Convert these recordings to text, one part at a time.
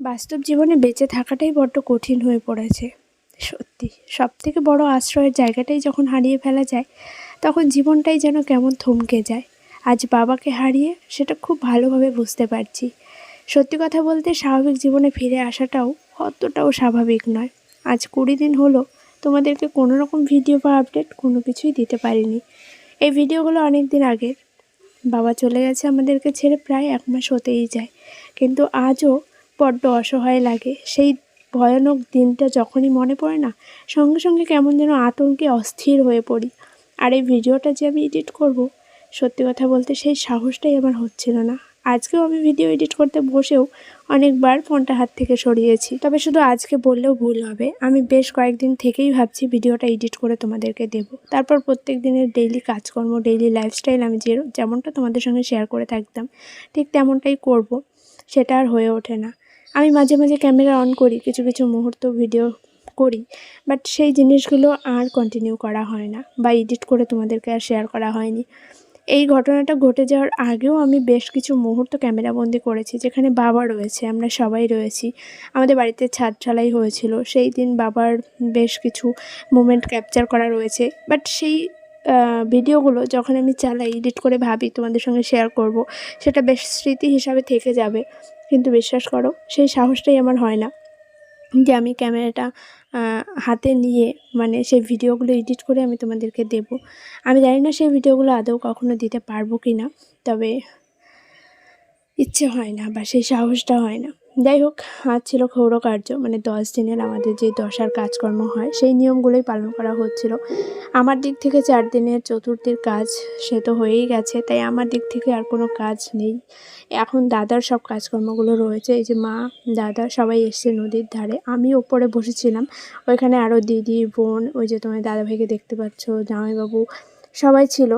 বাস্তব জীবনে বেঁচে থাকাটাই বড্ড কঠিন হয়ে পড়েছে। সত্যি সব থেকে বড় আশ্রয়ের জায়গাটাই যখন হারিয়ে ফেলা যায়, তখন জীবনটাই যেন কেমন থমকে যায়। আজ বাবাকে হারিয়ে সেটা খুব ভালোভাবে বুঝতে পারছি। সত্যি কথা বলতে স্বাভাবিক জীবনে ফিরে আসাটাও অতটাও স্বাভাবিক নয়। আজ কুড়ি দিন হলো, তোমাদেরকে কোনো রকম ভিডিও বা আপডেট কোনো কিছুই দিতে পারিনি। এই ভিডিওগুলো অনেক দিন আগের। বাবা চলে গেছে আমাদেরকে ছেড়ে প্রায় এক মাস হতেই যায়। কিন্তু আজও বড্ড অসহায় লাগে। সেই ভয়ানক দিনটা যখনই মনে পড়ে না, সঙ্গে সঙ্গে কেমন যেন আতঙ্কে অস্থির হয়ে পড়ি। আর এই ভিডিওটা যে আমি এডিট করব, সত্যি কথা বলতে সেই সাহসটাই আমার হচ্ছিল না। আজকেও আমি ভিডিও এডিট করতে বসেও অনেকবার ফোনটা হাত থেকে সরিয়েছি। তবে শুধু আজকে বললেও ভুল হবে। আমি বেশ কয়েকদিন থেকেই ভাবছি ভিডিওটা এডিট করে তোমাদেরকে দেব। তারপর প্রত্যেক দিনের ডেইলি কাজকর্ম, ডেইলি লাইফস্টাইল আমি যে যেমনটা তোমাদের সঙ্গে শেয়ার করে থাকতাম, ঠিক তেমনটাই করব। সেটা আর হয়ে ওঠে না। আমি মাঝে মাঝে ক্যামেরা অন করি, কিছু কিছু মুহূর্ত ভিডিও করি বাট সেই জিনিসগুলো আর কন্টিনিউ করা হয় না বা এডিট করে তোমাদেরকে আর শেয়ার করা হয়নি। এই ঘটনাটা ঘটে যাওয়ার আগেও আমি বেশ কিছু মুহূর্ত ক্যামেরাবন্দি করেছি, যেখানে বাবা রয়েছে, আমরা সবাই রয়েছি। আমাদের বাড়িতে ছাদ ঢালাই হয়েছিল, সেই দিন বাবার বেশ কিছু মুমেন্ট ক্যাপচার করা রয়েছে বাট সেই ভিডিওগুলো যখন আমি চালাই এডিট করে ভাবি তোমাদের সঙ্গে শেয়ার করব, সেটা বেশ স্মৃতি হিসাবে থেকে যাবে। কিন্তু বিশ্বাস করো, সেই সাহসটাই আমার হয় না। যে আমি ক্যামেরাটা হাতে নিয়ে মানে সেই ভিডিওগুলো এডিট করে আমি তোমাদেরকে দেব। আমি জানি না সেই ভিডিওগুলো আদৌ কখনো দিতে পারব কি না তবে ইচ্ছে হয় না বা সেই সাহসটা হয় না। যাই হোক, আজ ছিল ক্ষৌর কার্য মানে দশ দিনের আমাদের যে দশার কাজকর্ম হয়, সেই নিয়মগুলোই পালন করা হচ্ছিল। আমার দিক থেকে চার দিনের চতুর্থীর কাজ সে তো হয়েই গেছে, তাই আমার দিক থেকে আর কোনো কাজ নেই। এখন দাদার সব কাজকর্মগুলো রয়েছে, এই যে মা, দাদা সবাই এসছে নদীর ধারে। আমি ওপরে বসেছিলাম, ওইখানে আরও দিদি, বোন, ওই যে তোমার দাদাভাইকে দেখতে পাচ্ছ, জামাইবাবু সবাই ছিল।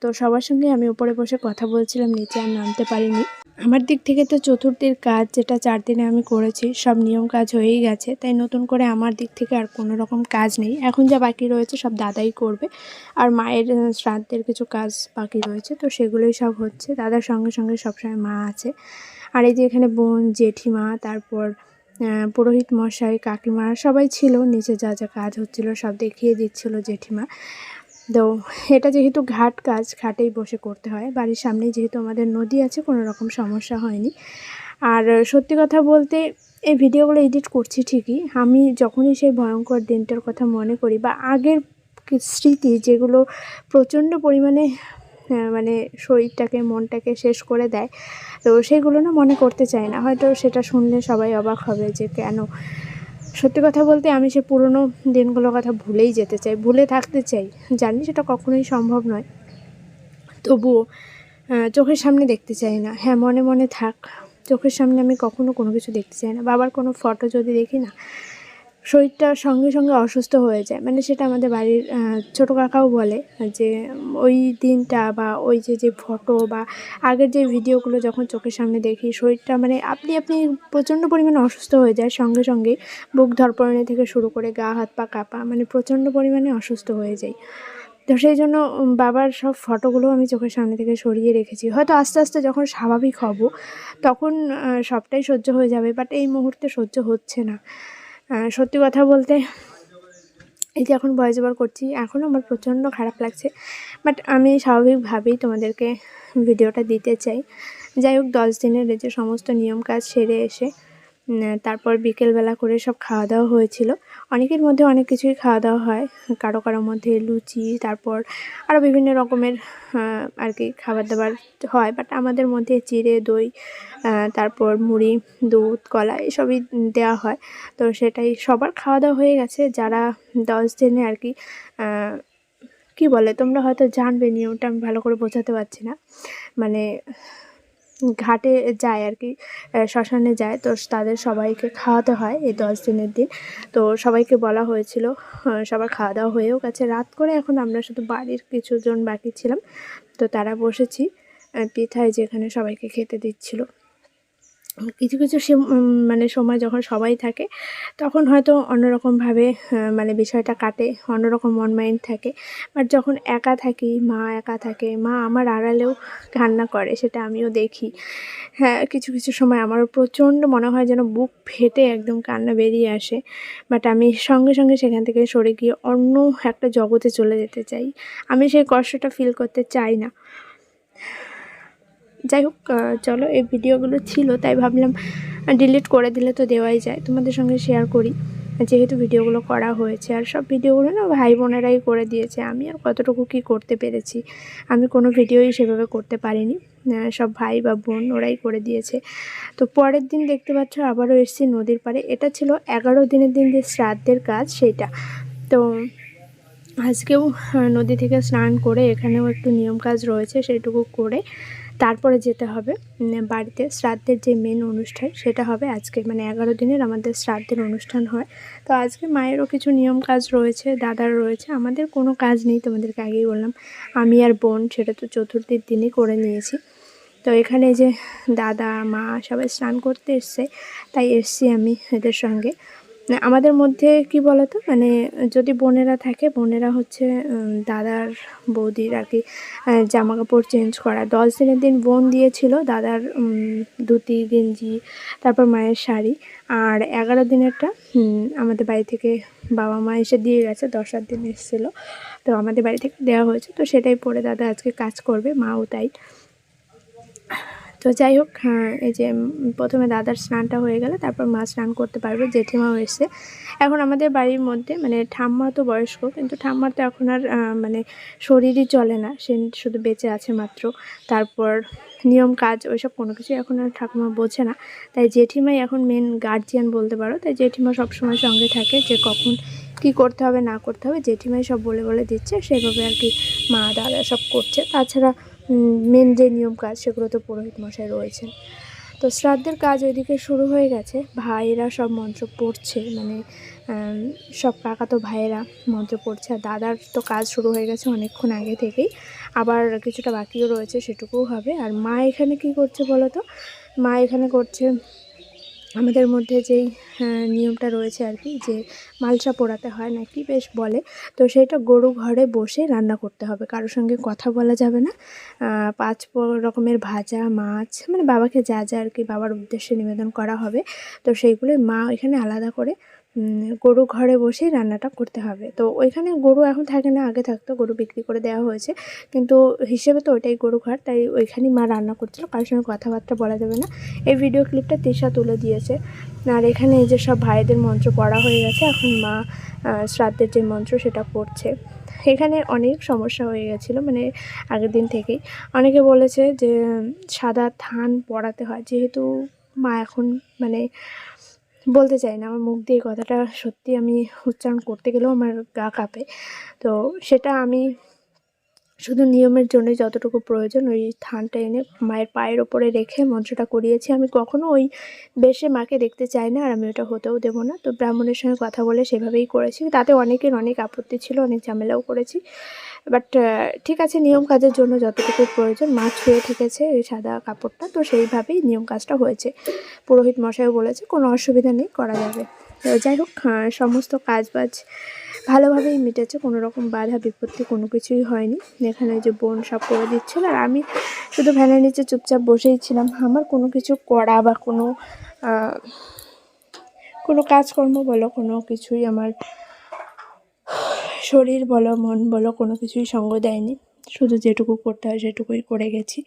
তো সবার সঙ্গে আমি উপরে বসে কথা বলছিলাম, নিচে আর নামতে পারিনি। আমার দিক থেকে তো চতুর্থীর কাজ যেটা চার দিনে আমি করেছি, সব নিয়ম কাজ হয়েই গেছে। তাই নতুন করে আমার দিক থেকে আর কোনো রকম কাজ নেই। এখন যা বাকি রয়েছে সব দাদাই করবে। আর মায়ের শ্রাদ্ধের কিছু কাজ বাকি রয়েছে, তো সেগুলোই সব হচ্ছে। দাদার সঙ্গে সঙ্গে সবসময় মা আছে। আর এই যে এখানে বোন, জেঠিমা, তারপর পুরোহিত মশাই, কাকিমা সবাই ছিল। নিচে যা যা কাজ হচ্ছিল সব দেখিয়ে দিচ্ছিল জেঠিমা। তো এটা যেহেতু ঘাট কাজ, ঘাটেই বসে করতে হয়। বাড়ির সামনেই যেহেতু আমাদের নদী আছে, কোনো রকম সমস্যা হয়নি। আর সত্যি কথা বলতে, এই ভিডিওগুলো এডিট করছি ঠিকই। আমি যখনই সেই ভয়ঙ্কর দিনটার কথা মনে করি বা আগের স্মৃতি যেগুলো প্রচণ্ড পরিমাণে মানে শরীরটাকে, মনটাকে শেষ করে দেয়, তো সেগুলো না মনে করতে চাই না। হয়তো সেটা শুনলে সবাই অবাক হবে যে কেন সত্যি কথা বলতে আমি সে পুরনো দিনগুলোর কথা ভুলেই যেতে চাই, ভুলে থাকতে চাই। জানি সেটা কখনোই সম্ভব নয়। তবুও চোখের সামনে দেখতে চাই না। হ্যাঁ মনে মনে থাক। চোখের সামনে আমি কখনো কোনো কিছু দেখতে চাই না। বাবার কোনো ফটো যদি দেখি না শরীরটা সঙ্গে সঙ্গে অসুস্থ হয়ে যায়। মানে সেটা আমাদের বাড়ির ছোটো কাকাও বলে যে, ওই দিনটা বা ওই যে যে ফটো বা আগের যে ভিডিওগুলো যখন চোখের সামনে দেখি, শরীরটা মানে আপনি আপনি প্রচণ্ড পরিমাণে অসুস্থ হয়ে যায়। সঙ্গে সঙ্গে বুক ধরপড়ানি থেকে শুরু করে গা, হাত, পা, কাঁপা মানে প্রচণ্ড পরিমাণে অসুস্থ হয়ে যায়। তো সেই জন্য বাবার সব ফটোগুলো আমি চোখের সামনে থেকে সরিয়ে রেখেছি। হয়তো আস্তে আস্তে যখন স্বাভাবিক হব, তখন সবটাই সহ্য হয়ে যাবে বাট এই মুহূর্তে সহ্য হচ্ছে না। সত্যি কথা বলতে, এই যে এখন ভয়েস ওভার করছি এখনও আমার প্রচণ্ড খারাপ লাগছে। বাট আমি স্বাভাবিকভাবেই তোমাদেরকে ভিডিওটা দিতে চাই। যাই হোক, দশ দিনের যে সমস্ত নিয়ম কাজ সেরে এসে তারপর বিকেলবেলা করে সব খাওয়া দাওয়া হয়েছিল। অনেকের মধ্যে অনেক কিছুই খাওয়া দাওয়া হয়। কারও কারও মধ্যে লুচি, তারপর আরও বিভিন্ন রকমের আর কি খাবার দাবার হয়। বাট আমাদের মধ্যে চিড়ে, দই তারপর মুড়ি, দুধ, কলা এসবই দেওয়া হয়। তো সেটাই সবার খাওয়া দাওয়া হয়ে গেছে। যারা দশ দিনে আর কি কি বলে তোমরা হয়তো জানবে নিয়মটা আমি ভালো করে বোঝাতে পারছি না। মানে ঘাটে যায় আর কি শ্মশানে যায়। তো তাদের সবাইকে খাওয়াতে হয় এই দশ দিনের দিন। তো সবাইকে বলা হয়েছিল সবার খাওয়া দাওয়া হয়েও গেছে। রাত করে এখন আমরা শুধু বাড়ির কিছুজন বাকি ছিলাম। তো তারা বসেছি পিঠায় যেখানে সবাইকে খেতে দিচ্ছিল। কিছু কিছু উম, মানে সময় যখন সবাই থাকে তখন হয়তো অন্যরকমভাবে মানে বিষয়টা কাটে অন্যরকম মন মাইন্ড থাকে। বাট যখন একা থাকি মা একা থাকে মা আমার আড়ালেও কান্না করে সেটা আমিও দেখি। হ্যাঁ কিছু কিছু সময় আমারও প্রচণ্ড মনে হয় যেন বুক ফেটে একদম কান্না বেরিয়ে আসে। বাট আমি সঙ্গে সঙ্গে সেখান থেকে সরে গিয়ে অন্য একটা জগতে চলে যেতে চাই। আমি সেই কষ্টটা ফিল করতে চাই না। যাই হোক চলো, এই ভিডিওগুলো ছিল, তাই ভাবলাম ডিলিট করে দিলে তো দেওয়াই যায়। তোমাদের সঙ্গে শেয়ার করি। যেহেতু ভিডিওগুলো করা হয়েছে, আর সব ভিডিওগুলো না ভাই বোনেরাই করে দিয়েছে, আমি আর কতটুকু কি করতে পেরেছি? আমি কোনো ভিডিওই সেভাবে করতে পারিনি। সব ভাই বা বোন ওরাই করে দিয়েছে। তো পরের দিন দেখতে পাচ্ছ, আবারও এসেছি নদীর পাড়ে। এটা ছিল এগারো দিনের দিন যে শ্রাদ্ধের কাজ, সেইটা। তো আজকেও নদী থেকে স্নান করে এখানেও একটু নিয়ম কাজ রয়েছে, সেইটুকু করে তারপরে যেতে হবে বাড়িতে শ্রাদ্ধের যে মেন অনুষ্ঠান সেটা হবে আজকে। মানে এগারো দিনের আমাদের শ্রাদ্ধের অনুষ্ঠান হয়। তো আজকে মায়েরও কিছু নিয়ম কাজ রয়েছে, দাদার রয়েছে। আমাদের কোনো কাজ নেই তোমাদেরকে আগেই বললাম। আমি আর বোন সেটা তো চতুর্থীর দিনই করে নিয়েছি। তো এখানে যে দাদা, মা সবাই স্নান করতে এসছে, তাই এসছি আমি এদের সঙ্গে। আমাদের মধ্যে কি বলতো? মানে যদি বোনেরা থাকে, বোনেরা হচ্ছে দাদার বৌদির আর কি জামা কাপড় চেঞ্জ করা। দশ দিনের দিন বোন দিয়েছিল দাদার ধুতি, গেঞ্জি, তারপর মায়ের শাড়ি। আর এগারো দিনেরটা আমাদের বাড়ি থেকে বাবা মা এসে দিয়ে গেছে, দশ আট দিন এসেছিল। তো আমাদের বাড়ি থেকে দেওয়া হয়েছে। তো সেটাই পরে দাদা আজকে কাজ করবে, মাও তাই। তো যাই হোক হ্যাঁ, এই যে প্রথমে দাদার স্নানটা হয়ে গেলে তারপর মা স্নান করতে পারবে জেঠিমাও এসছে। এখন আমাদের বাড়ির মধ্যে মানে ঠাম্মা তো বয়স্ক কিন্তু ঠাম্মার তো এখন আর মানে শরীরই চলে না সে শুধু বেঁচে আছে মাত্র। তারপর নিয়ম কাজ ওইসব কোনো কিছু এখন আর ঠাকুমা বোঝে না। তাই জেঠিমাই এখন মেন গার্জিয়ান বলতে পারো। তাই জেঠিমা সবসময় সঙ্গে থাকে যে কখন কি করতে হবে না করতে হবে। জেঠিমাই সব বলে বলে দিচ্ছে সেভাবে আর কি মা দাদা সব করছে। তাছাড়া মেন যে নিয়ম কাজ সেগুলো তো পুরোহিত মশাই রয়েছেন। তো শ্রাদ্ধের কাজ ওইদিকে শুরু হয়ে গেছে। ভাইয়েরা সব মন্ত্র পড়ছে মানে সব কাকা তো ভাইয়েরা মন্ত্র পড়ছে। আর দাদার তো কাজ শুরু হয়ে গেছে অনেকক্ষণ আগে থেকেই। আবার কিছুটা বাকিও রয়েছে সেটুকুও হবে। আর মা এখানে কি করছে বলো তো? মা এখানে করছে আমাদের মধ্যে যেই আহ, নিয়মটা রয়েছে আর কি যে মালসা পোড়াতে হয় নাকি বেশ বলে। তো সেটা গরু ঘরে বসে রান্না করতে হবে কারোর সঙ্গে কথা বলা যাবে না। পাঁচ রকমের ভাজা মাছ মানে বাবাকে যা যা আর কি বাবার উদ্দেশ্যে নিবেদন করা হবে তো সেইগুলোই মা এখানে আলাদা করে গরু ঘরে বসেই রান্নাটা করতে হবে। তো ওইখানে গরু এখন থাকে না, আগে থাকতো, গরু বিক্রি করে দেওয়া হয়েছে। কিন্তু হিসেবে তো ওইটাই গরু ঘর, তাই ওইখানেই মা রান্না করছিল, কারোর সঙ্গে কথাবার্তা বলা যাবে না। এই ভিডিও ক্লিপটা তেষা তুলে দিয়েছে। আর এখানে এই যে সব ভাইদের মন্ত্র পড়া হয়ে গেছে, এখন মা শ্রাদ্ধের যে মন্ত্র সেটা পড়ছে। এখানে অনেক সমস্যা হয়ে গেছিল মানে আগের দিন থেকেই। অনেকে বলেছে যে সাদা থান পড়াতে হয়, যেহেতু মা এখন মানে বলতে চাই না, আমার মুখ দিয়ে কথাটা সত্যি আমি উচ্চারণ করতে গেলেও আমার গা কাঁপে। তো সেটা আমি শুধু নিয়মের জন্য যতটুকু প্রয়োজন, ওই থানটা এনে মায়ের পায়ের ওপরে রেখে মন্ত্রটা করিয়েছি। আমি কখনো ওই বেশে মাকে দেখতে চাই না, আর আমি ওটা হতেও দেবো না। তো ব্রাহ্মণের সঙ্গে কথা বলে সেভাবেই করেছি। তাতে অনেকের অনেক আপত্তি ছিল, অনেক ঝামেলাও করেছি। বাট ঠিক আছে, নিয়ম কাজের জন্য যতটুকু প্রয়োজন মা ছুঁয়ে থেকেছে এই সাদা কাপড়টা। তো সেইভাবেই নিয়ম কাজটা হয়েছে। পুরোহিত মশাইও বলেছে, কোনো অসুবিধা নেই, করা যাবে। যাই হোক সমস্ত কাজ বাজ ভালোভাবেই মিটেছে, কোনো রকম বাধা, বিপত্তি কোনো কিছুই হয়নি। এখানে যে বোন সব করে দিচ্ছিল, আর আমি শুধু ভ্যানের নিচে চুপচাপ বসেই ছিলাম। আমার কোনো কিছু করা বা কোনো কোনো কাজকর্ম বলো, কোনো কিছুই আমার শরীর বলো, মন বলো, কোনো কিছুই সঙ্গ দেয়নি। শুধু যেটুকু করতে হয় সেটুকুই করে গেছি।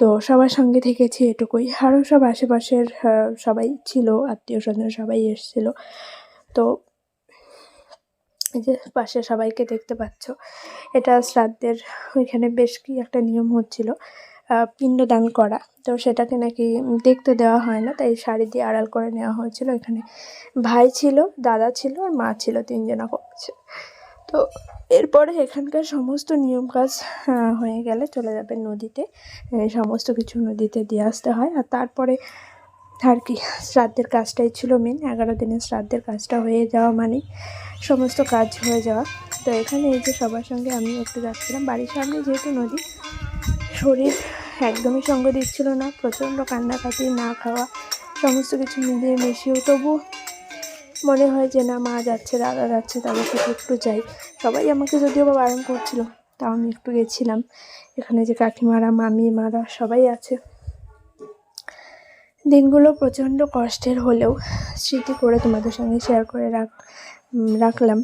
তো সবার সঙ্গে থেকেছি এটুকুই। আরও সব আশেপাশের সবাই ছিল, আত্মীয় স্বজন সবাই এসেছিল। তো যে পাশে সবাইকে দেখতে পাচ্ছ, এটা শ্রাদ্ধের ওইখানে বেশ কি একটা নিয়ম হচ্ছিল পিণ্ডদান করা। তো সেটাকে নাকি দেখতে দেওয়া হয় না, তাই শাড়ি দিয়ে আড়াল করে নেওয়া হয়েছিল। এখানে ভাই ছিল, দাদা ছিল আর মা ছিল তিনজনা করছে। তো এরপরে এখানকার সমস্ত নিয়ম কাজ হয়ে গেলে চলে যাবে নদীতে। সমস্ত কিছু নদীতে দিয়ে আসতে হয়। আর তারপরে আর কি, শ্রাদ্ধের কাজটাই ছিল মেন এগারো দিনের শ্রাদ্ধের কাজটা হয়ে যাওয়া মানে সমস্ত কাজ হয়ে যাওয়া। তো এখানে এই যে সবার সঙ্গে আমি একটু যাচ্ছিলাম। বাড়ির সামনে যেহেতু নদী, শরীর একদমই সঙ্গ দিচ্ছিল না। প্রচণ্ড কান্নাকাটি, না খাওয়া, সমস্ত কিছু মিলিয়ে মিশিয়েও তবু মনে হয় যে, না, মা যাচ্ছে, দাদা যাচ্ছে, তাদের সাথে একটু যাই। সবাই আমাকে যদিও বা বারণ করছিল, তাও আমি একটু গেছিলাম। এখানে যে কাকিমারা, মামি, মারা সবাই আছে। দিনগুলো প্রচণ্ড কষ্টের হলেও স্মৃতি করে তোমাদের সঙ্গে শেয়ার করে রাখ রাখলাম।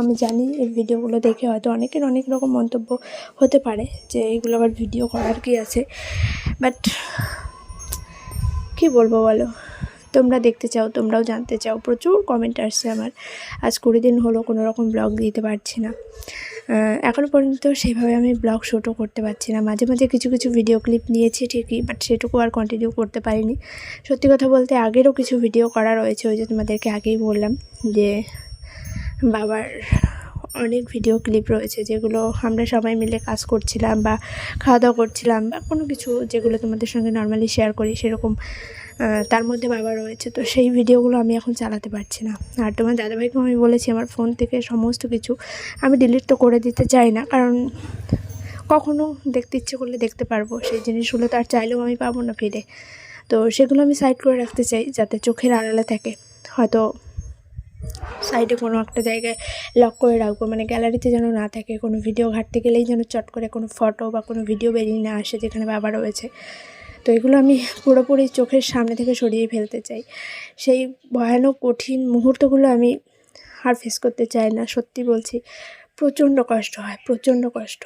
আমি জানি এই ভিডিওগুলো দেখে হয়তো অনেকের অনেক রকম মন্তব্য হতে পারে যে এইগুলো আবার ভিডিও করার কি আছে? বাট কি বলব বলো? তোমরা দেখতে চাও, তোমরাও জানতে চাও। প্রচুর কমেন্ট আসছে আমার। আজ কুড়ি দিন হলো, কোনো রকম ব্লগ দিতে পারছি না। এখনও পর্যন্ত সেভাবে আমি ব্লগ শ্যুটও করতে পারছি না। মাঝে মাঝে কিছু কিছু ভিডিও ক্লিপ নিয়েছি ঠিকই বাট সেটুকু আর কন্টিনিউ করতে পারিনি। সত্যি কথা বলতে, আগেরও কিছু ভিডিও করা রয়েছে, ওই যে তোমাদেরকে আগেই বললাম যে, বাবার অনেক ভিডিও ক্লিপ রয়েছে, যেগুলো আমরা সবাই মিলে কাজ করছিলাম বা খাওয়া দাওয়া করছিলাম বা কোনো কিছু যেগুলো তোমাদের সঙ্গে নর্মালি শেয়ার করি, সেরকম তার মধ্যে বাবা রয়েছে। তো সেই ভিডিওগুলো আমি এখন চালাতে পারছি না। আর তোমার দাদাভাইকেও আমি বলেছি, আমার ফোন থেকে সমস্ত কিছু আমি ডিলিট তো করে দিতে চাই না। কারণ কখনো দেখতে ইচ্ছে করলে দেখতে পারব। সেই জিনিসগুলো তো আর চাইলেও আমি পাবো না ফিরে। তো সেগুলো আমি সাইড করে রাখতে চাই, যাতে চোখের আড়ালে থাকে। হয়তো সাইডে কোনো একটা জায়গায় লক করে রাখব। মানে গ্যালারিতে যেন না থাকে। কোনো ভিডিও ঘাটতে গেলেই যেন চট করে কোনো ফটো বা কোনো ভিডিও বেরিয়ে না আসে, যেখানে বাবা রয়েছে। তো এগুলো আমি পুরোপুরি চোখের সামনে থেকে সরিয়ে ফেলতে চাই। সেই ভয়ানক কঠিন মুহূর্তগুলো আমি আর ফেস করতে চাই না, সত্যি বলছি। প্রচণ্ড কষ্ট হয়, প্রচণ্ড কষ্ট।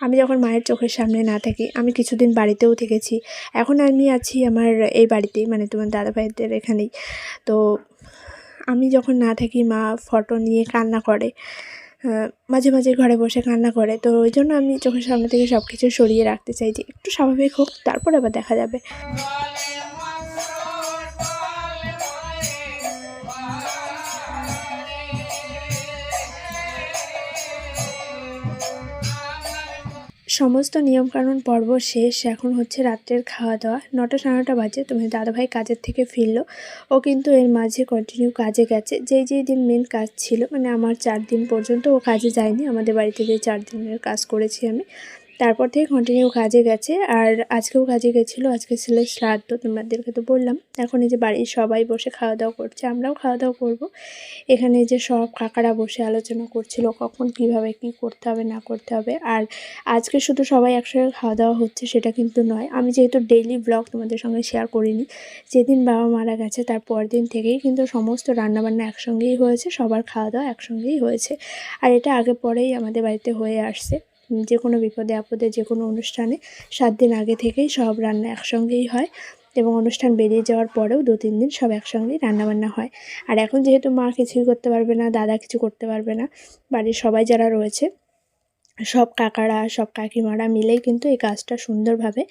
আমি যখন মায়ের চোখের সামনে না থাকি, আমি কিছুদিন বাড়িতেও থেকেছি। এখন আমি আছি আমার এই বাড়িতেই মানে তোমার দাদা ভাইদের এখানেই। তো আমি যখন না থাকি, মা ফটো নিয়ে কান্না করে। মাঝে মাঝে ঘরে বসে কান্না করে। তো ওই জন্য আমি চোখের সামনে থেকে সব কিছু সরিয়ে রাখতে চাই যে একটু স্বাভাবিক হোক, তারপর আবার দেখা যাবে। সমস্ত নিয়মকানুন পর্ব শেষ, এখন হচ্ছে রাত্রের খাওয়া দাওয়া নটা সাড়ে নটা বাজে তুমি দাদাভাই কাজের থেকে ফিরলো। ও কিন্তু এর মাঝে কন্টিনিউ কাজে গেছে। যেই যেই দিন মেন কাজ ছিল মানে আমার চার দিন পর্যন্ত ও কাজে যায়নি। আমাদের বাড়িতে যে চার দিনের কাজ করেছি আমি তারপর থেকে কন্টিনিউ কাজে গেছে। আর আজকেও কাজে গেছিল, আজকে ছিল শ্রাদ্ধ, তোমাদেরকে তো বললাম। এখন এই যে বাড়ির সবাই বসে খাওয়া দাওয়া করছে, আমরাও খাওয়া দাওয়া করব। এখানে যে সব কাকারা বসে আলোচনা করছিল, কখন কীভাবে কি করতে হবে, না করতে হবে। আর আজকে শুধু সবাই একসঙ্গে খাওয়া দাওয়া হচ্ছে সেটা কিন্তু নয়। আমি যেহেতু ডেইলি ব্লগ তোমাদের সঙ্গে শেয়ার করিনি, যেদিন বাবা মারা গেছে তার পরের দিন থেকেই কিন্তু সমস্ত রান্নাবান্না একসঙ্গেই হয়েছে, সবার খাওয়া দাওয়া একসঙ্গেই হয়েছে। আর এটা আগে পরেই আমাদের বাড়িতে হয়ে আসছে। যে কোনো বিপদে আপদে যে কোনো অনুষ্ঠানে সাত দিন আগে থেকেই সব রান্না একসঙ্গেই হয় এবং অনুষ্ঠান বেরিয়ে যাওয়ার পরেও দু, তিন দিন সব একসঙ্গেই রান্নাবান্না হয়। আর এখন যেহেতু মা কিছুই করতে পারবে না, দাদা কিছু করতে পারবে না, বাড়ির সবাই যারা রয়েছে সব কাকারা, সব কাকিমারা মিলেই কিন্তু এই কাজটা সুন্দরভাবে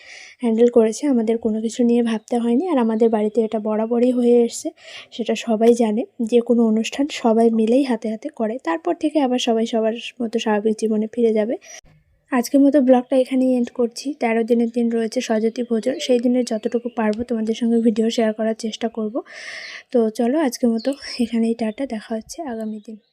হ্যান্ডেল করেছে। আমাদের কোনো কিছু নিয়ে ভাবতে হয়নি আর আমাদের বাড়িতে এটা বরাবরই হয়ে এসছে, সেটা সবাই জানে। যে কোনো অনুষ্ঠান সবাই মিলেই হাতে হাতে করে। তারপর থেকে আবার সবাই সবার মতো স্বাভাবিক জীবনে ফিরে যাবে। আজকের মতো ব্লগটা এখানেই এন্ড করছি। তেরো দিনের দিন রয়েছে সজতি ভোজন। সেই দিনের যতটুকু পারব তোমাদের সঙ্গে ভিডিও শেয়ার করার চেষ্টা করব। তো চলো আজকের মতো এখানেই টাটা। দেখা হচ্ছে আগামী দিন।